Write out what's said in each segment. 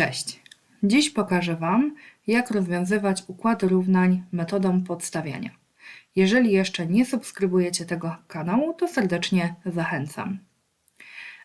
Cześć! Dziś pokażę Wam, jak rozwiązywać układy równań metodą podstawiania. Jeżeli jeszcze nie subskrybujecie tego kanału, to serdecznie zachęcam.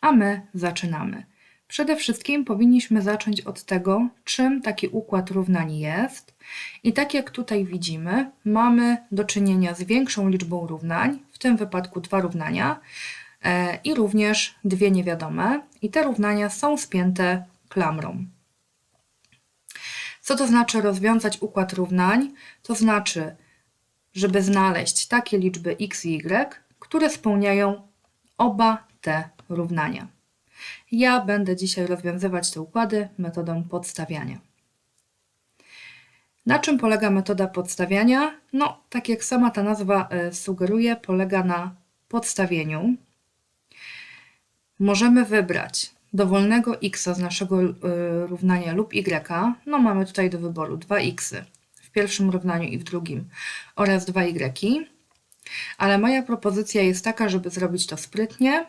A my zaczynamy. Przede wszystkim powinniśmy zacząć od tego, czym taki układ równań jest. I tak jak tutaj widzimy, mamy do czynienia z większą liczbą równań, w tym wypadku dwa równania, e, i również dwie niewiadome, i te równania są spięte klamrą. Co to znaczy rozwiązać układ równań? To znaczy, żeby znaleźć takie liczby x i y, które spełniają oba te równania. Ja będę dzisiaj rozwiązywać te układy metodą podstawiania. Na czym polega metoda podstawiania? No, tak jak sama ta nazwa e, sugeruje, polega na podstawieniu. Możemy wybrać dowolnego x z naszego y, równania lub y, no mamy tutaj do wyboru 2x w pierwszym równaniu i w drugim oraz 2y, ale moja propozycja jest taka, żeby zrobić to sprytnie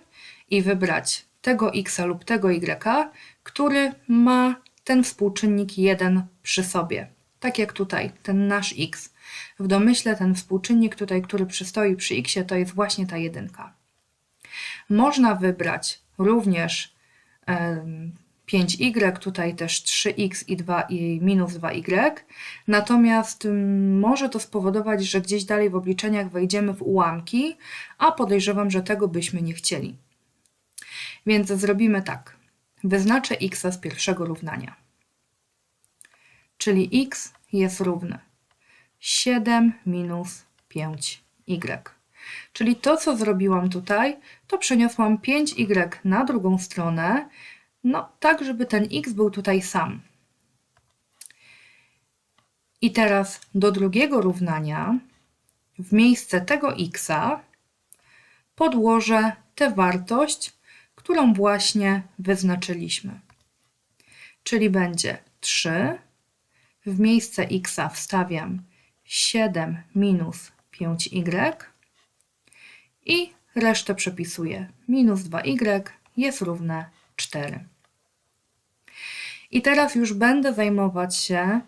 i wybrać tego x lub tego y, który ma ten współczynnik 1 przy sobie. Tak jak tutaj, ten nasz x. W domyśle ten współczynnik tutaj, który przystoi przy x, to jest właśnie ta jedynka. Można wybrać również 5y, tutaj też 3x i, 2, i minus 2y. Natomiast może to spowodować, że gdzieś dalej w obliczeniach wejdziemy w ułamki, a podejrzewam, że tego byśmy nie chcieli. Więc zrobimy tak. Wyznaczę x z pierwszego równania. Czyli x jest równy 7 minus 5y. Czyli to, co zrobiłam tutaj, to przeniosłam 5y na drugą stronę, no tak, żeby ten x był tutaj sam. I teraz do drugiego równania w miejsce tego x podłożę tę wartość, którą właśnie wyznaczyliśmy. Czyli będzie 3. W miejsce x wstawiam 7 minus 5y i resztę przepisuję. Minus 2y jest równe 4. I teraz już będę zajmować się,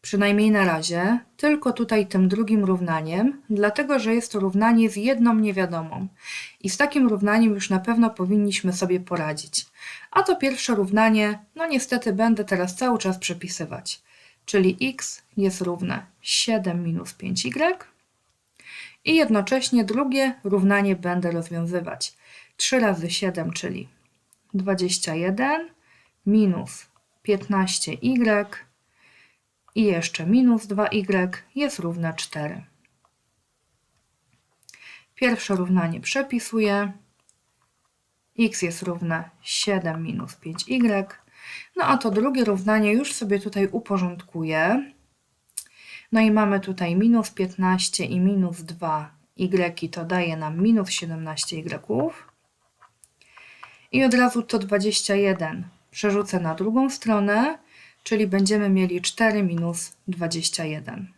przynajmniej na razie, tylko tutaj tym drugim równaniem, dlatego że jest to równanie z jedną niewiadomą. I z takim równaniem już na pewno powinniśmy sobie poradzić. A to pierwsze równanie, no niestety będę teraz cały czas przepisywać. Czyli x jest równe 7 minus 5y i jednocześnie drugie równanie będę rozwiązywać. 3 razy 7, czyli 21 minus 15y i jeszcze minus 2y jest równe 4. Pierwsze równanie przepisuję. x jest równe 7 minus 5y. No a to drugie równanie już sobie tutaj uporządkuję. No i mamy tutaj minus 15 i minus 2 y, to daje nam minus 17 y. I od razu to 21 przerzucę na drugą stronę, czyli będziemy mieli 4 minus 21.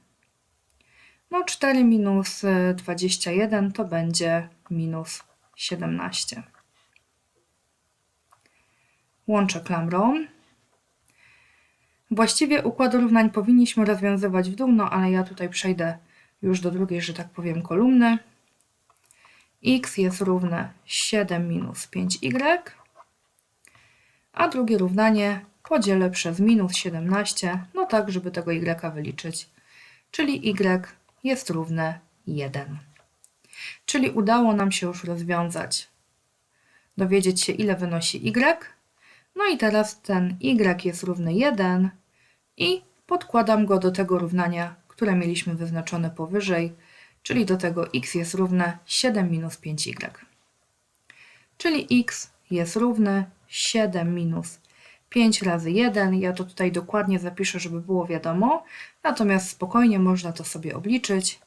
No 4 minus 21 to będzie minus 17. Łączę klamrą. Właściwie układ równań powinniśmy rozwiązywać w dół, no ale ja tutaj przejdę już do drugiej, że tak powiem, kolumny. x jest równe 7 minus 5y, a drugie równanie podzielę przez minus 17, no tak, żeby tego y wyliczyć, czyli y jest równe 1. Czyli udało nam się już rozwiązać, dowiedzieć się ile wynosi y, no i teraz ten y jest równy 1 i podkładam go do tego równania, które mieliśmy wyznaczone powyżej, czyli do tego x jest równe 7 minus 5y. Czyli x jest równy 7 minus 5 razy 1. Ja to tutaj dokładnie zapiszę, żeby było wiadomo. Natomiast spokojnie można to sobie obliczyć.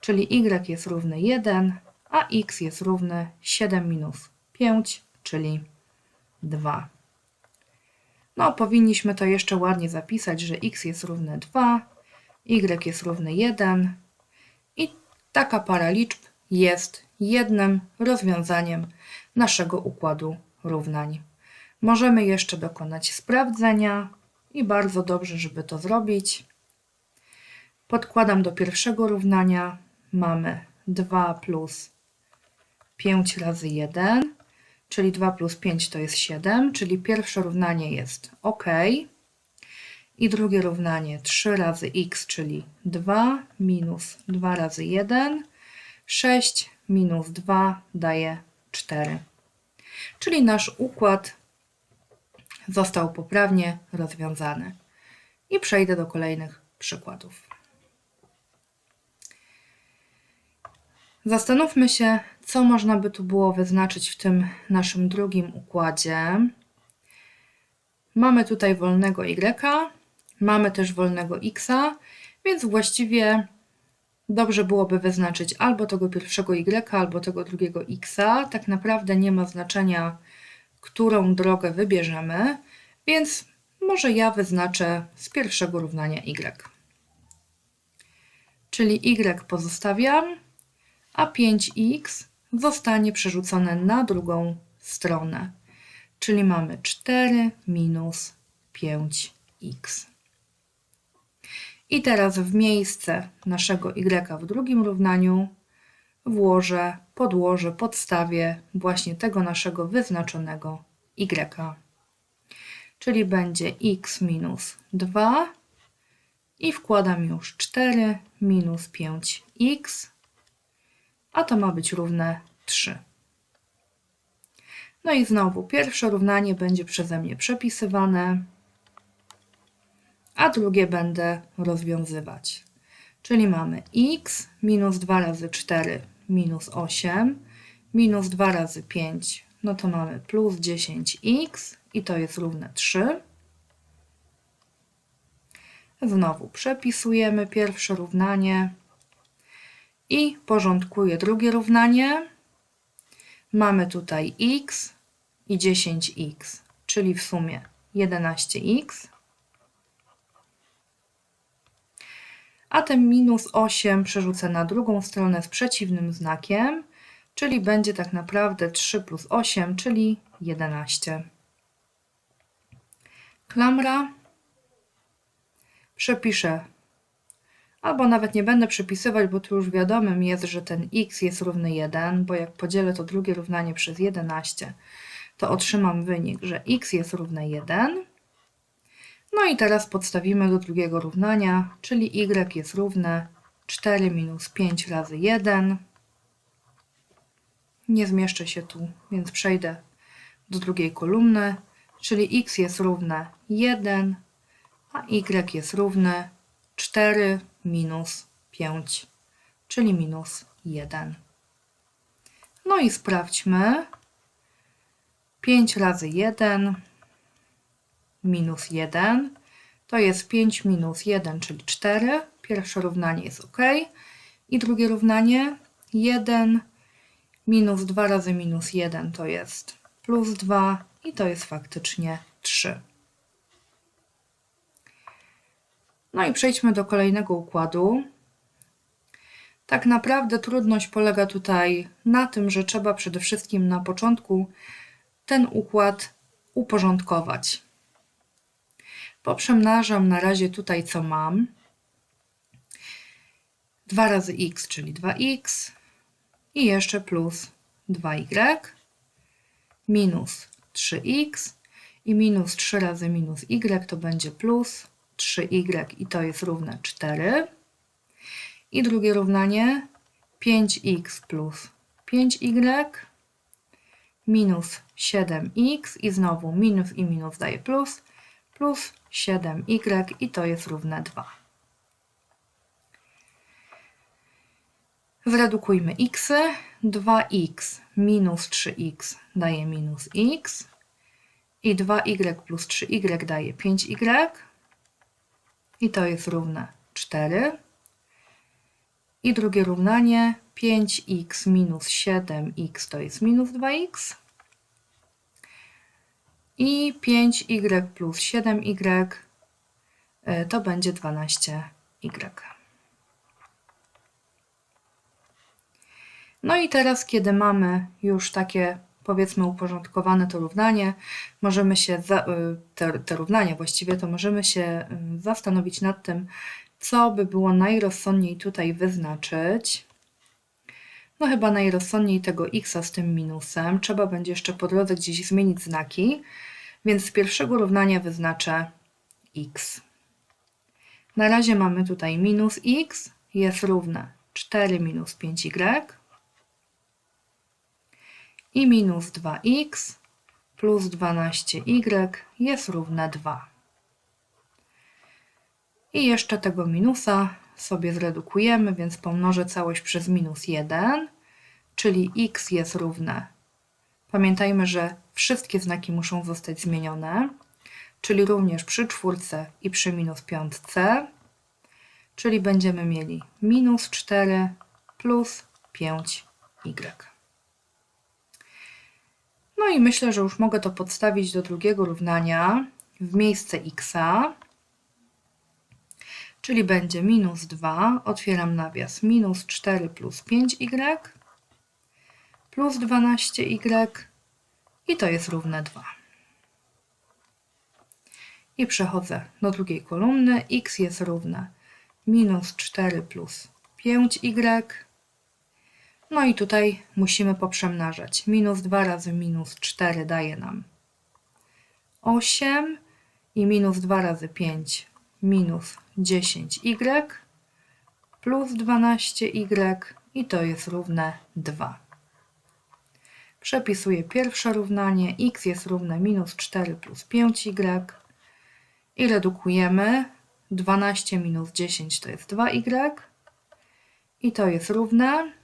Czyli y jest równy 1, a x jest równy 7 minus 5, czyli 2. No, powinniśmy to jeszcze ładnie zapisać, że x jest równe 2, y jest równy 1 i taka para liczb jest jednym rozwiązaniem naszego układu równań. Możemy jeszcze dokonać sprawdzenia i bardzo dobrze, żeby to zrobić. Podkładam do pierwszego równania. Mamy 2 plus 5 razy 1, czyli 2 plus 5 to jest 7, czyli pierwsze równanie jest ok. I drugie równanie 3 razy x, czyli 2 minus 2 razy 1, 6 minus 2 daje 4. Czyli nasz układ został poprawnie rozwiązany. I przejdę do kolejnych przykładów. Zastanówmy się, co można by tu było wyznaczyć w tym naszym drugim układzie. Mamy tutaj wolnego y, mamy też wolnego x, więc właściwie dobrze byłoby wyznaczyć albo tego pierwszego y, albo tego drugiego x. Tak naprawdę nie ma znaczenia, którą drogę wybierzemy, więc może ja wyznaczę z pierwszego równania y. Czyli y pozostawiam, a 5x zostanie przerzucone na drugą stronę. Czyli mamy 4 minus 5x. I teraz w miejsce naszego y w drugim równaniu włożę, podłożę, podstawię właśnie tego naszego wyznaczonego y. Czyli będzie x minus 2 i wkładam już 4 minus 5x, a to ma być równe 3. No i znowu pierwsze równanie będzie przeze mnie przepisywane, a drugie będę rozwiązywać. Czyli mamy x minus 2 razy 4 minus 8 minus 2 razy 5, no to mamy plus 10x i to jest równe 3. Znowu przepisujemy pierwsze równanie i porządkuję drugie równanie. Mamy tutaj x i 10x, czyli w sumie 11x. A ten minus 8 przerzucę na drugą stronę z przeciwnym znakiem, czyli będzie tak naprawdę 3 plus 8, czyli 11. Klamra. Przepiszę albo nawet nie będę przypisywać, bo tu już wiadomym jest, że ten x jest równy 1, bo jak podzielę to drugie równanie przez 11, to otrzymam wynik, że x jest równe 1. No i teraz podstawimy do drugiego równania, czyli y jest równe 4 minus 5 razy 1. Nie zmieszczę się tu, więc przejdę do drugiej kolumny, czyli x jest równe 1, a y jest równe 4 minus 5, czyli minus 1. No i sprawdźmy. 5 razy 1 minus 1 to jest 5 minus 1, czyli 4. Pierwsze równanie jest ok. I drugie równanie 1 minus 2 razy minus 1 to jest plus 2 i to jest faktycznie 3. No i przejdźmy do kolejnego układu. Tak naprawdę trudność polega tutaj na tym, że trzeba przede wszystkim na początku ten układ uporządkować. Poprzemnażam na razie tutaj, co mam. 2 razy x, czyli 2x i jeszcze plus 2y minus 3x i minus 3 razy minus y to będzie plus 3y i to jest równe 4. I drugie równanie 5x plus 5y minus 7x i znowu minus i minus daje plus, plus 7y i to jest równe 2. Zredukujmy x. 2x minus 3x daje minus x i 2y plus 3y daje 5y i to jest równe 4. I drugie równanie 5x minus 7x to jest minus 2x. I 5y plus 7y e, to będzie 12y. No i teraz, kiedy mamy już takie powiedzmy uporządkowane to równanie, możemy się, za, y, te, te równania właściwie, to możemy się y, zastanowić nad tym, co by było najrozsądniej tutaj wyznaczyć. No chyba najrozsądniej tego x z tym minusem. Trzeba będzie jeszcze po drodze gdzieś zmienić znaki, więc z pierwszego równania wyznaczę x. Na razie mamy tutaj minus x jest równe 4 minus 5y i minus 2x plus 12y jest równe 2. I jeszcze tego minusa sobie zredukujemy, więc pomnożę całość przez minus 1, czyli x jest równe. Pamiętajmy, że wszystkie znaki muszą zostać zmienione, czyli również przy czwórce i przy minus piątce, czyli będziemy mieli minus 4 plus 5y. No i myślę, że już mogę to podstawić do drugiego równania w miejsce xa, czyli będzie minus 2, otwieram nawias, minus 4 plus 5y plus 12y i to jest równe 2. I przechodzę do drugiej kolumny, x jest równe. Minus 4 plus 5y no i tutaj musimy poprzemnażać. Minus 2 razy minus 4 daje nam 8 i minus 2 razy 5 minus 10y plus 12y i to jest równe 2. Przepisuję pierwsze równanie. x jest równe minus 4 plus 5y i redukujemy. 12 minus 10 to jest 2y i to jest równe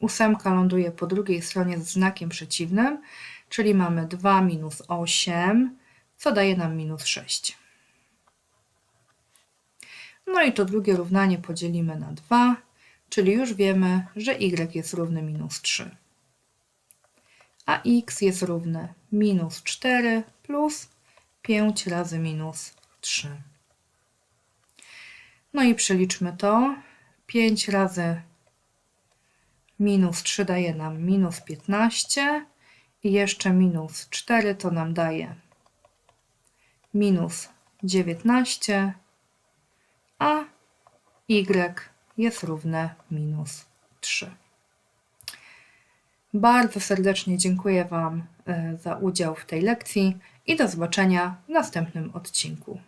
ósemka ląduje po drugiej stronie z znakiem przeciwnym, czyli mamy 2 minus 8, co daje nam minus 6. No i to drugie równanie podzielimy na 2, czyli już wiemy, że y jest równy minus 3. A x jest równe minus 4 plus 5 razy minus 3. No i przeliczmy to. 5 razy minus 3 daje nam minus 15 i jeszcze minus 4 to nam daje minus 19, a y jest równe minus 3. Bardzo serdecznie dziękuję Wam e, za udział w tej lekcji i do zobaczenia w następnym odcinku.